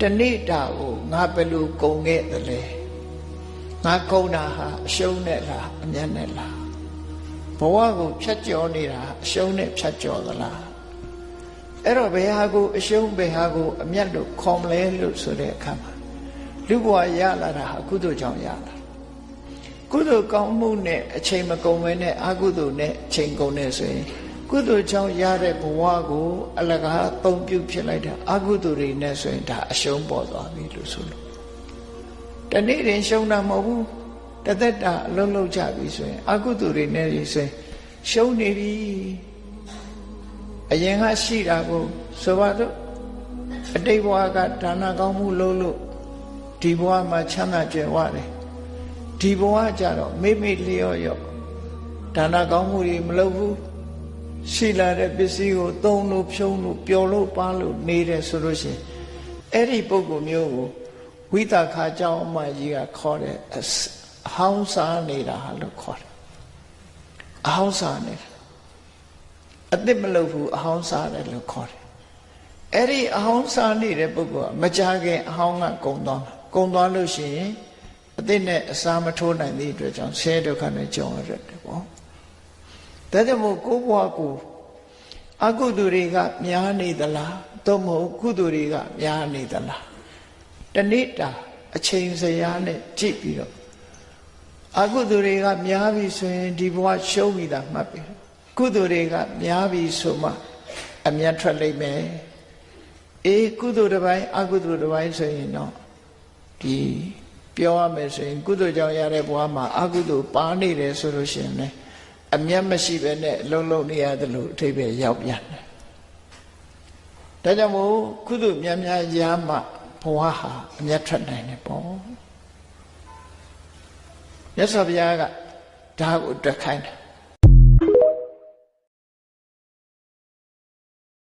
တနေ့တာကိုငါဘယ်လိုကုန်ခဲ့သလဲငါကုန်တာဟာအရှုံးနဲ့လားအမျက်နဲ့လားဘဝကိုဖြတ်ကျော်နေတာအရှုံးနဲ့ဖြတ်ကျော်သလားအဲ့တော့ဘယ်ဟာကိုအရှုံးဘယ်ဟာကိုအမျက်လို့ခေါ်မလဲလို့ဆိုတဲ့အခါမှာလူဘဝရလာတာဟာကုသိုလ်ကြောင့်ရလာကုသိုလ်ကောင်းမှုနဲ့အချိန်မကုန်ဘဲနဲ့အကုသိုလ်နဲ့အချိန်ကုန်နေဆိုရင် ကုသိုလ်ကြောင့်ရတဲ့ဘဝကိုအလကားအသုံးပြုဖြစ်လိုက်တာအကုသိုလ်တွေနဲ့ဆိုရင်ဒါအရှုံးပေါ်သွားပြီလို့ဆိုလို့တနေ့ရင်ရှုံးတာမဟုတ်ဘူးတသက်တာအလုံးလုံးကြပြီဆိုရင်အကုသိုလ်တွေနဲ့ဆိုရင်ရှုံးနေပြီအရင်ကရှိတာကိုဆိုပါတော့အတိတ်ဘဝကဒါနကောင်းမှုလုပ်လို့ဒီဘဝမှာချမ်းသာကြွယ်ဝတယ်ဒီဘဝကြတော့မိမိလျော့ရော့ဒါနကောင်းမှုတွေမလုပ်ဘူး ရှိလာတဲ့ပစ္စည်းကိုသုံးလို့ဖြုံးလို့ပျော်လို့ပါလို့နေတယ်ဆိုလို့ရှိရင်အဲ့ဒီပုံကိုမျိုးကိုဝိသခာเจ้าအမကြီးကခေါ်တဲ့အဟောင်းစားနေတာလို့ခေါ်တယ်အဟောင်းစားနေတာအစ်စ်မလုပ်ဘူးအဟောင်းစားတယ်လို့ခေါ်တယ်အဲ့ဒီအဟောင်းစားနေတဲ့ပုဂ္ဂိုလ်ကမကြခင်အဟောင်းကကုံသွားမှာကုံသွားလို့ရှိရင်အစ်စ်နဲ့အစာမထိုးနိုင်သည့်အတွက်ကြောင့်ဆဲဒုက္ခနဲ့ကြုံရတယ်ပေါ့ ဒါကြောင့်မို့ကိုယ်ဘဝကိုအကုသိုလ်တွေကများနေသလားသို့မဟုတ်ကုသိုလ်တွေကများနေသလားတနေ့တာအချိန်စရာနဲ့ကြည့်ပြီးတော့အကုသိုလ်တွေကများပြီဆိုရင်ဒီဘဝရှုံးပြီတာမှတ်ပြီကုသိုလ်တွေကများပြီဆိုမှအမျက်ထွက်လိမ့်မယ်အေးကုသိုလ်တစ်ပိုင်းအကုသိုလ်တစ်ပိုင်းဆိုရင်တော့ဒီပြောရမယ်ဆိုရင် ကုသိုလ်ကြောင့်ရတဲ့ဘဝမှာအကုသိုလ်ပါနေတယ်ဆိုလို့ရှိရင်လည်း အမျက်မရှိပဲနဲ့လုံလုံနေရတယ်လို့အထိပ္ပယ်ရောက်ပြန်တယ်။ဒါကြောင့်မို့ကုသိုလ်များများရမှဘဝဟာအမျက်ထွက်နိုင်တယ်ပေါ့။မြတ်စွာဘုရားကဒါကိုတက်ခိုင်းတယ်